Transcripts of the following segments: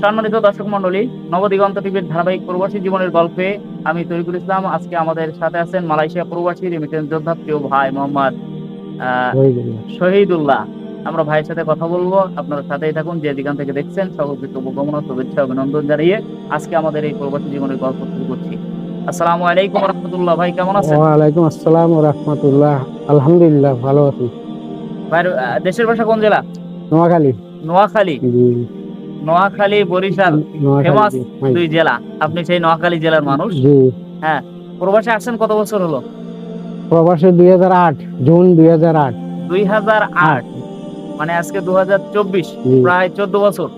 সম্মানিত দর্শক মন্ডলী নবদিগন্ত টিভির ধারাবাহিক প্রবাসী জীবনের গল্পে আমি তরিকুল ইসলাম। আজকে আমাদের সাথে আছেন মালয়েশিয়া প্রবাসী রেমিটেন্স যোদ্ধা প্রিয় ভাই মোহাম্মদ শহীদুল্লাহ। আমরা ভাইয়ের সাথে কথা বলব আপনারা সাথেই থাকুন যে যেখান থেকে দেখছেন সকলকে শুভকামনা শুভেচ্ছা অভিনন্দন জানিয়ে আজকে আমাদের এই প্রবাসী জীবনের গল্প শুরু করছি। আসসালামু আলাইকুম রহমতুল্লাহ ভাই কেমন আছেন? ওয়ালাইকুম আসসালাম ও রহমতুল্লাহ আলহামদুলিল্লাহ ভালো আছি। ভাই দেশের ভাষা কোন জেলা? নোয়াখালী। নোয়াখালী। নোয়াখালী বরিশাল ফেমাস জি। দুই জেলা। আপনি সেই নোয়াখালী জেলার মানুষ। জি। প্রবাসে আসছেন কত বছর হলো? প্রবাসে দুই হাজার আট জুন দুই হাজার আট। দুই হাজার আট। মানে আজকে দু হাজার চব্বিশ প্রায় চোদ্দ বছর।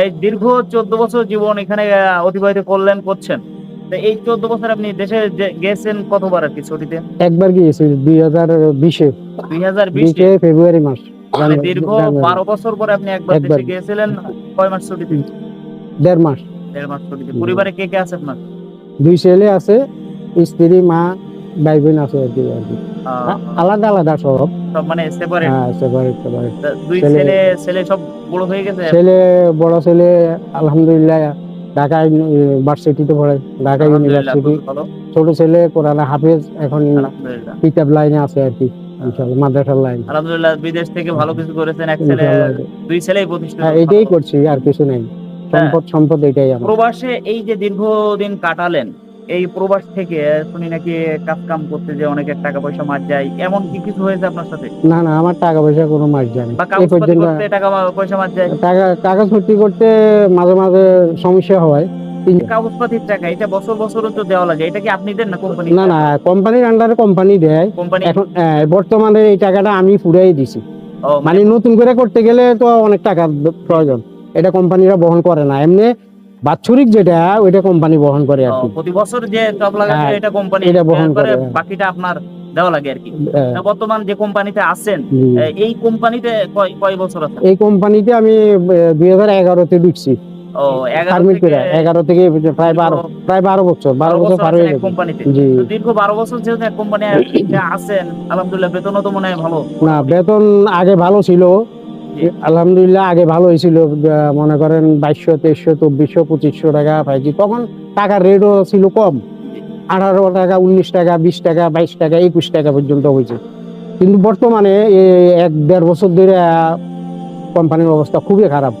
এই দীর্ঘ চোদ্দ বছর জীবন এখানে অতিবাহিত করলেন করছেন। তো এই চোদ্দ বছর আপনি দেশে গেছেন কতবার আর কি ছুটিতে? একবার গিয়েছি দুই হাজার বিশে। দুই হাজার বিশে ফেব্রুয়ারি মাস। মানে দীর্ঘ বারো বছর পরে আপনি একবার। দেশে গিয়েছিলেন কয় মাস ছুটিতে? দেড় মাস। দেড় মাস ছুটিতে। পরিবারে কে কে আছে আপনার? দুই ছেলে আছে স্ত্রী মা ভাই বোন আছে আর কি আর কি। আলাদা আলাদা সব। সব মানে সেপারেট হ্যাঁ সেপারেট সেপারেট দুই ছেলে- ছেলে সব বড় হয়ে গেছে? ছেলে বড় ছেলে আলহামদুলিল্লাহ ঢাকা ইউনিভার্সিটিতে পড়ে। ঢাকা ইউনিভার্সিটি ছোট ছেলে কোরআন হাফেজ এখন কিতাব লাইনে আছে আর কি। ইনশাআল্লাহ মাদ্রাসার লাইন আলহামদুলিল্লাহ বিদেশ থেকে ভালো কিছু করেছেন। এক ছেলে দুই ছেলেই প্রতিষ্ঠিত। হ্যাঁ এটাই করছি আর কিছু নেই। সম্পদ সম্পদ এটাই আমার। প্রবাসে এই যে দীর্ঘদিন কাটালেন এই প্রবাস থেকে শুনি নাকি কাজ কাম করতে যে অনেকের টাকা পয়সা মার যায় এমন কি কিছু হয়েছে আপনার সাথে? না না আমার টাকা পয়সা কোনো মার এই পর্যন্ত করতে টাকা পয়সা মার যায়? টাকা কাগজ ভর্তি করতে মাঝে মাঝে সমস্যা হয়। কাগজপাতির টাকা এটা বছর বছরও তো দেওয়া লাগে। এটা কি আপনি দেন না কোম্পানি না না কোম্পানির আন্ডারে কোম্পানি দেয়। এখন বর্তমানে এই টাকাটা আমি পুরাই দিছি। মানে মানে নতুন করে করতে গেলে তো অনেক টাকার প্রয়োজন। এটা কোম্পানিরা বহন করে না। এমনি বাৎসরিক যেটা ওইটা কোম্পানি বহন করে আর কি। প্রতি বছর যে টপ লাগাচ্ছে হ্যাঁ, এটা কোম্পানি এটা বহন করে। বাকিটা আপনার দেওয়া লাগে আর কি। বর্তমান যে কোম্পানিতে আছেন। এই কোম্পানিতে কয় কয় বছর আছে? এই কোম্পানিতে আমি দুই হাজার এগারোতে ঢুকছি। এগারো ফার্মিট থেকে করে এগারো থেকে প্রায় বারো প্রায় বারো বছর বারো বছর পার হয়ে গেছে। জি। দীর্ঘ বারো বছর যেহেতু এক কোম্পানি আছেন আলহামদুলিল্লাহ বেতনও তো মনে হয় ভালো। না বেতন আগে ভালো ছিল। আলহামদুলিল্লাহ আগে ভালো হয়েছিল মনে করেন বাইশশো তেইশশো চব্বিশশো পঁচিশশো টাকা পাইছি। তখন টাকার রেটও ছিল কম। আঠারো টাকা উনিশ টাকা বিশ টাকা বাইশ টাকা একুশ টাকা পর্যন্ত হয়েছে। কিন্তু বর্তমানে এক দেড় বছর ধরে কোম্পানির অবস্থা খুবই খারাপ।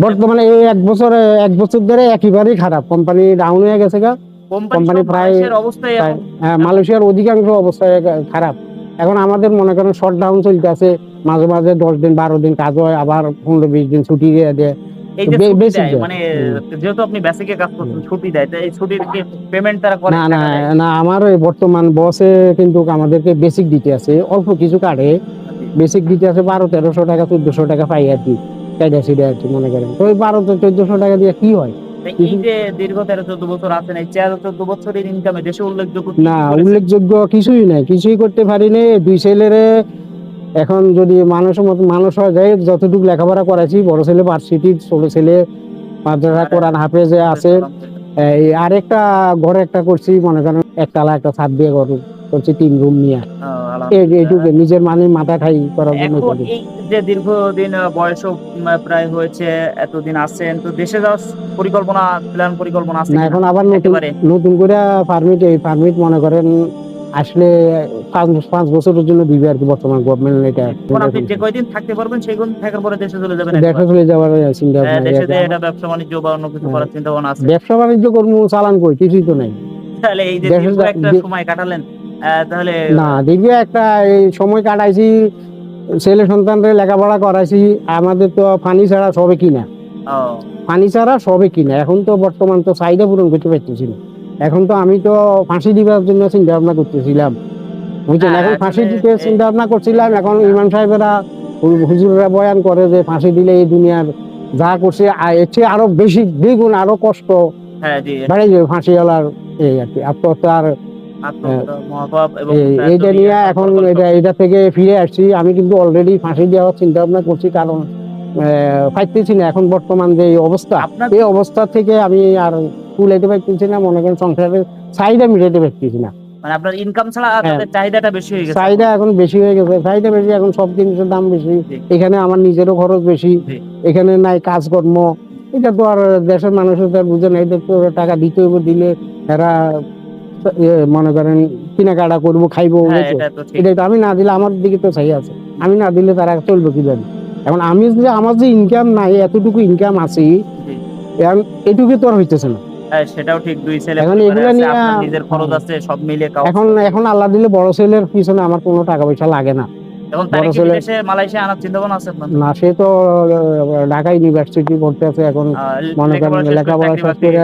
বর্তমানে এই এক বছরে এক বছর ধরে একেবারেই খারাপ। কোম্পানি ডাউন হয়ে গেছে গা। কোম্পানি প্রায়- অবস্থায় হ্যাঁ, মালয়েশিয়ার অধিকাংশ অবস্থা খারাপ। এখন আমাদের মনে করেন শর্ট ডাউন চলতে আছে মাঝে মাঝে দশ দিন বারো দিন কাজ হয় আবার পনেরো বিশ দিন ছুটি দিয়ে দেয়। মানে বেসিকে আমার বর্তমান বসে কিন্তু আমাদেরকে দিতে আছে। অল্প কিছু কাটে। বেসিক দিতে আছে বারো তেরোশো টাকা চোদ্দশো টাকা পাই আর কি। আর কি মনে করেন। ওই চোদ্দশো টাকা দিয়ে কি হয়? দীর্ঘ তেরো চোদ্দ বছর আছেন এই তেরো চোদ্দ বছরের ইনকামে দেশে উল্লেখযোগ্য না উল্লেখযোগ্য কিছুই নাই কিছুই করতে পারিনি দুই ছেলেরে এখন যদি মতো মানুষ হয়ে যায় যতটুকু লেখাপড়া করাইছি বড় ছেলে ভার্সিটি ছোট ছেলে মাদ্রাসা কোরআন হাফেজে আছে। এই আরেকটা ঘরে একটা করছি মনে করেন একতলা একটা ছাদ দিয়ে ঘর করছি তিন রুম নিয়ে। এইটুকু নিজের মানে মাথা খাই করার জন্য যে দীর্ঘদিন বয়স প্রায় হয়েছে এতদিন আছেন তো দেশে যাওয়ার পরিকল্পনা প্ল্যান পরিকল্পনা আছে এখন আবার নতুন নতুন করে পারমিট এই পারমিট মনে করেন আসলে পাঁচ পাঁচ বছরের জন্য দিবে আর কি বর্তমান গভর্নমেন্ট এটা আপনি যে কয়দিন থাকতে পারবেন সেই থাকার পরে দেশে চলে যাবেন একবার। চলে যাওয়ার চিন্তা হ্যাঁ, ভাবনা দেশে এটা ব্যবসা বাণিজ্য বা অন্য কিছু হ্যাঁ। করার চিন্তা ভাবনা আছে ব্যবসা বাণিজ্য কর্ম চালান কই কিছুই তো নাই তাহলে এই যে দেশে একটা সময় কাটালেন তাহলে না একটা এই সময় কাটাইছি ছেলে সন্তানদের লেখাপড়া করাইছি আমাদের তো পানি ছাড়া সবে কিনা পানি ছাড়া সবে কিনা এখন তো বর্তমান তো চাহিদা পূরণ করতে পারতেছি না। এখন তো আমি তো ফাঁসি দিবার জন্য চিন্তা ভাবনা করতেছিলাম। বুঝছেন? হ্যাঁ, এখন ফাঁসি দিতে চিন্তা ভাবনা করছিলাম। এখন ইমাম সাহেবেরা হুজুররা বয়ান করে যে ফাঁসি দিলে এই দুনিয়ার যা করছে এর চেয়ে আরও বেশি দ্বিগুণ আরও কষ্ট হ্যাঁ বেড়ে যাবে ফাঁসি হলার এই আর কি। আত্মহত্যার এইটা নিয়ে এখন এটা এটা থেকে ফিরে আসছি। আমি কিন্তু অলরেডি ফাঁসি দেওয়ার চিন্তা ভাবনা করছি কারণ পাইতেছি না। এখন বর্তমান যে অবস্থা এই অবস্থা থেকে আমি আর কুলাইতে পারতেছি না। মনে করেন সংসারের চাহিদা পারতেছি না। মানে আপনার ইনকাম ছাড়া হ্যাঁ। চাহিদাটা বেশি হয়ে গেছে। চাহিদা এখন বেশি হয়ে গেছে। চাহিদা বেশি এখন সব জিনিসের দাম বেশি। এখানে আমার নিজেরও খরচ বেশি। এখানে নাই কাজকর্ম। এটা তো আর দেশের মানুষের তো বুঝে না এদের তো টাকা দিতে হইব দিলে এরা মনে করেন কেনাকাটা করব খাইবো হ্যাঁ এটা তো এটাই তো আমি না দিলে আমার দিকে তো চাই আছে। আমি না দিলে তারা চলবে কি জানি এখন আমি যে আমার যে ইনকাম নাই এতটুকু ইনকাম আছে। এখন এটুকু তো আর হইতেছে না। হ্যাঁ সেটাও ঠিক দুই ছেলে এখন পরিবারে নিয়ে- নিজের খরচ আছে সব মিলিয়ে এখন এখন আল্লাহ দিলে বড় ছেলের পিছনে আমার কোনো টাকা পয়সা লাগে না। তারা কি বিদেশে মালয়েশিয়া আনার চিন্তা ভাবনা আছে আপনার? না সে তো ঢাকা ইউনিভার্সিটি পড়তে আছে এখন মনে করেন লেখাপড়া শেষ করে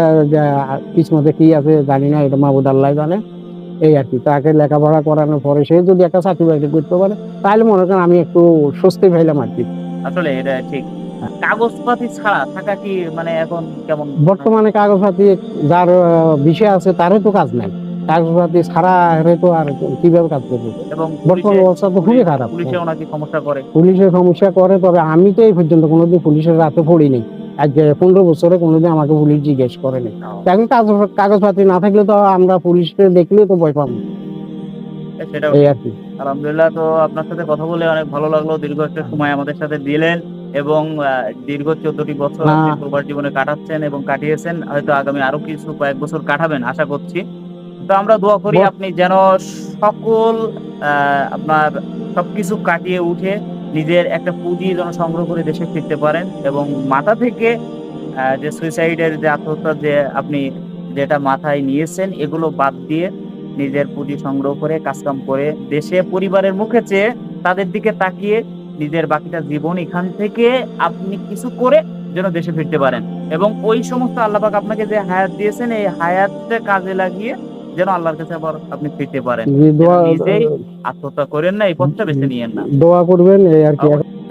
কিসমতে কি আছে জানি না এটা মাহবুদ আল্লাহ জানে। এই আর কি তাকে লেখাপড়া করানোর পরে সে যদি একটা চাকরি বাকরি করতে পারে তাহলে মনে করেন আমি একটু স্বস্তি পাইলাম আর কি। আসলে এটা ঠিক। কাগজপাতি ছাড়া থাকা কি মানে এখন কেমন? বর্তমানে কাগজপাতি যার বিষয় আছে তারও তো কাজ নাই। কাগজপাতি ছাড়া এরে তো আর কীভাবে কাজ করবে? এবং বর্তমান অবস্থা তো খুবই খারাপ। পুলিশে ওনাকে সমস্যা করে। পুলিশের সমস্যা করে তবে আমি তো এই পর্যন্ত কোনোদিন পুলিশের রাতে পড়িনি। আজ পনেরো বছরে কোনোদিন আমাকে পুলিশ জিজ্ঞেস করেনি। এখন কাগজ কাগজপাতি না থাকলে তো আমরা পুলিশকে দেখলে তো ভয় পাবো। সেটাও এই আর কি। আলহামদুলিল্লাহ তো আপনার সাথে কথা বলে অনেক ভালো লাগল। দীর্ঘ একটা সময় আমাদের সাথে দিলেন এবং দীর্ঘ চোদ্দটি বছর প্রবাস জীবনে কাটাচ্ছেন এবং কাটিয়েছেন। হয়তো আগামী আরও কিছু কয়েক বছর কাটাবেন আশা করছি। তো আমরা দোয়া করি আপনি যেন সকল আপনার সবকিছু কাটিয়ে উঠে নিজের একটা পুঁজি যেন সংগ্রহ করে দেশে ফিরতে পারেন এবং মাথা থেকে যে সুইসাইডের যে আত্মহত্যা যে আপনি যেটা মাথায় নিয়েছেন এগুলো বাদ দিয়ে নিজের পুঁজি সংগ্রহ করে কাজকাম করে দেশে পরিবারের মুখে চেয়ে তাদের দিকে তাকিয়ে নিজের বাকিটা জীবন এখান থেকে আপনি কিছু করে যেন দেশে ফিরতে পারেন। এবং ওই সমস্ত আল্লাপাক আপনাকে যে হায়াত দিয়েছেন এই হায়াতটা কাজে লাগিয়ে যেন আল্লাহর কাছে আবার আপনি ফিরতে পারেন। নিজেই আত্মহত্যা করেন না এই পথটা বেছে নিয়েন না। দোয়া করবেন এই আর কি।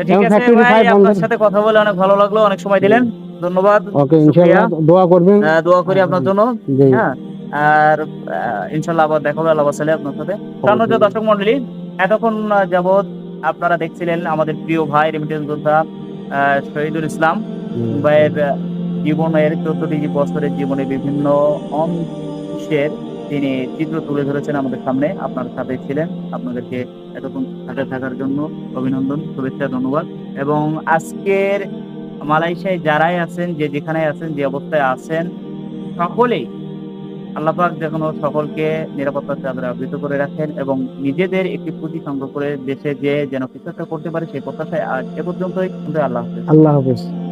ঠিক আছে ভাই আপনার সাথে কথা বলে অনেক ভালো লাগল অনেক সময় দিলেন। ধন্যবাদ ওকে ইনশাআল্লাহ দোয়া করবেন। দোয়া করি আপনার জন্য। হ্যাঁ আর আহ, ইনশাল্লাহ আবার দেখা হবে আল্লাহ সালে আপনার সাথে। সম্মানিত দর্শক মন্ডলী এতক্ষণ যাবৎ আপনারা দেখছিলেন আমাদের প্রিয় ভাই রেমিটেন্স যোদ্ধা শহীদুল ইসলাম। ভাইয়ের জীবনের চোদ্দটি বছরের জীবনে বিভিন্ন অংশের তিনি চিত্র তুলে ধরেছেন আমাদের সামনে। আপনার সাথে ছিলেন। আপনাদেরকে এতক্ষণ সাথে থাকার জন্য অভিনন্দন, শুভেচ্ছা, ধন্যবাদ। এবং আজকের মালয়েশিয়ায় যারাই আছেন, যে যেখানে আছেন, যে অবস্থায় আছেন, সকলেই আল্লাপাক যেন সকলকে নিরাপত্তার চাদরে আবৃত করে রাখেন এবং নিজেদের একটি পুঁজি সংগ্রহ করে দেশে যে যেন কিছু একটা করতে পারে, সেই প্রত্যাশায় আজ এ পর্যন্তই। আল্লাহ আল্লাহ হাফেজ।